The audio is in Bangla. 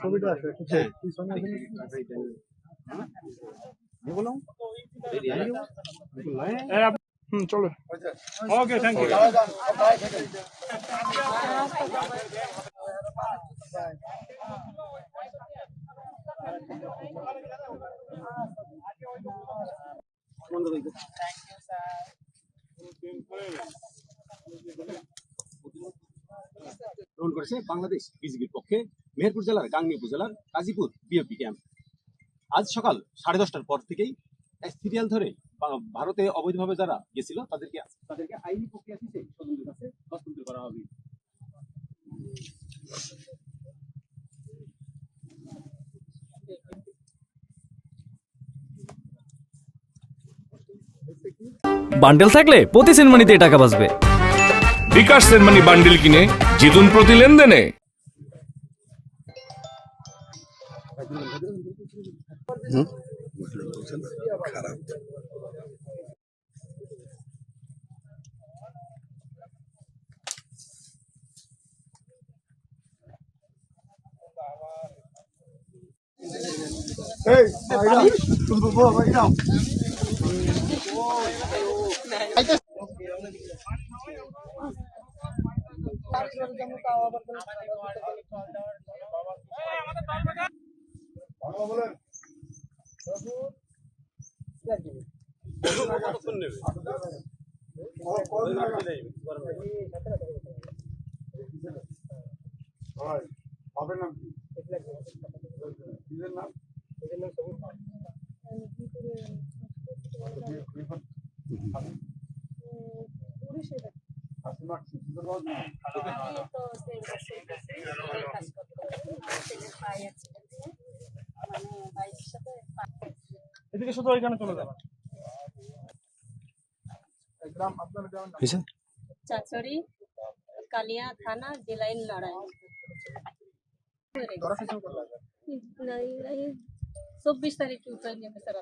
ছবিটা আছে একটু হ্যাঁ। পিছনে আছে হুম চলো ওকে থ্যাংক ইউ গ্রহণ করেছে বাংলাদেশ বিজিবির পক্ষে মেহেরপুর জেলার গাংনী উপজেলার কাজীপুর বিওপি ক্যাম্প আজ সকাল সাড়ে দশটার পর থেকেই সিরিয়াল ধরে ভারতে অবৈধভাবে যারা গেছিল তাদেরকে তাদেরকে আইনি প্রক্রিয়া দিতে স্বজনদের কাছে হস্তান্তর করা হবে। বান্ডেল থাকলে প্রতি সেনমানিতে টাকা বাঁচবে। বিকাশ সেনমানি বান্ডেল কিনে জিতুন প্রতি লেনদেনে। এই বল ভাইরা আপনার নাম কি নিজের নাম আপনার সুন্দরবন এদিকে শুধু ওইখানে চলে যাবে। গ্রাম আপনার গ্রাম চাচড়ি কালিয়া থানা জেলাইন লড়াই চব্বিশ তারিখে উঠে নেবে স্যার।